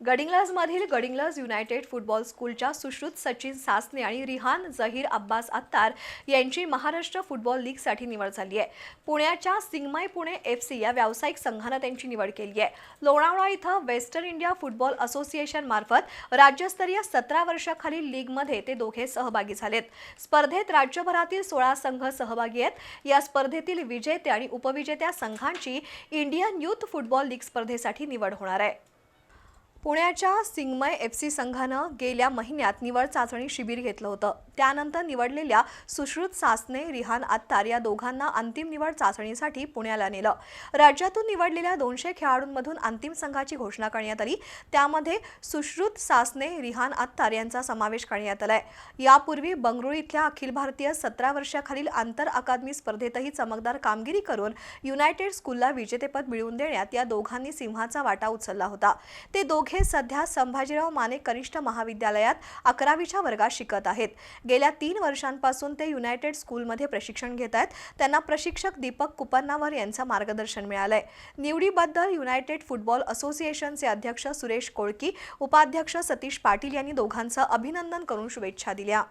गडिंग्लजमधील Gadhinglaj United football स्कूलच्या सुश्रुत सचिन सासने आणि रिहान जहीर अब्बास अत्तार यांची महाराष्ट्र फुटबॉल लीगसाठी निवड झाली आहे. पुण्याच्या सिंगमाई पुणे एफ सी या व्यावसायिक संघानं त्यांची निवड केली आहे. लोणावळा इथं वेस्टर्न इंडिया फुटबॉल असोसिएशन मार्फत राज्यस्तरीय सतरा वर्षाखालील लीगमध्ये ते दोघे सहभागी झालेत. स्पर्धेत राज्यभरातील सोळा संघ सहभागी आहेत. या स्पर्धेतील विजेते आणि उपविजेत्या संघांची इंडियन युथ फुटबॉल लीग स्पर्धेसाठी निवड होणार आहे. पुण्याच्या सिंगमय एफ सी संघानं गेल्या महिन्यात निवड चाचणी शिबिर घेतलं होतं. त्यानंतर निवडलेल्या सुश्रुत सासने रिहान अत्तार या दोघांना अंतिम निवड चाचणीसाठी पुण्याला नेलं. राज्यातून निवडलेल्या दोनशे खेळाडूंमधून अंतिम संघाची घोषणा करण्यात आली. त्यामध्ये सुश्रुत सासने रिहान अत्तार यांचा समावेश करण्यात आलाय. यापूर्वी बंगळुरू इथल्या अखिल भारतीय सतरा वर्षाखालील आंतर अकादमी स्पर्धेतही चमकदार कामगिरी करून युनायटेड स्कूलला विजेतेपद मिळवून देण्यात या दोघांनी सिंहाचा वाटा उचलला होता. ते दोघे सध्या संभाजीराव माने कनिष्ठ महाविद्यालयात अकरावीच्या वर्गात शिकत आहेत. गेल्या तीन वर्षांपासून ते युनायटेड स्कूलमध्ये प्रशिक्षण घेत आहेत. त्यांना प्रशिक्षक दीपक कुपन्नावर यांचं मार्गदर्शन मिळालंय. निवडीबद्दल युनायटेड फुटबॉल असोसिएशनचे अध्यक्ष सुरेश कोळकी उपाध्यक्ष सतीश पाटील यांनी दोघांचं अभिनंदन करून शुभेच्छा दिल्या.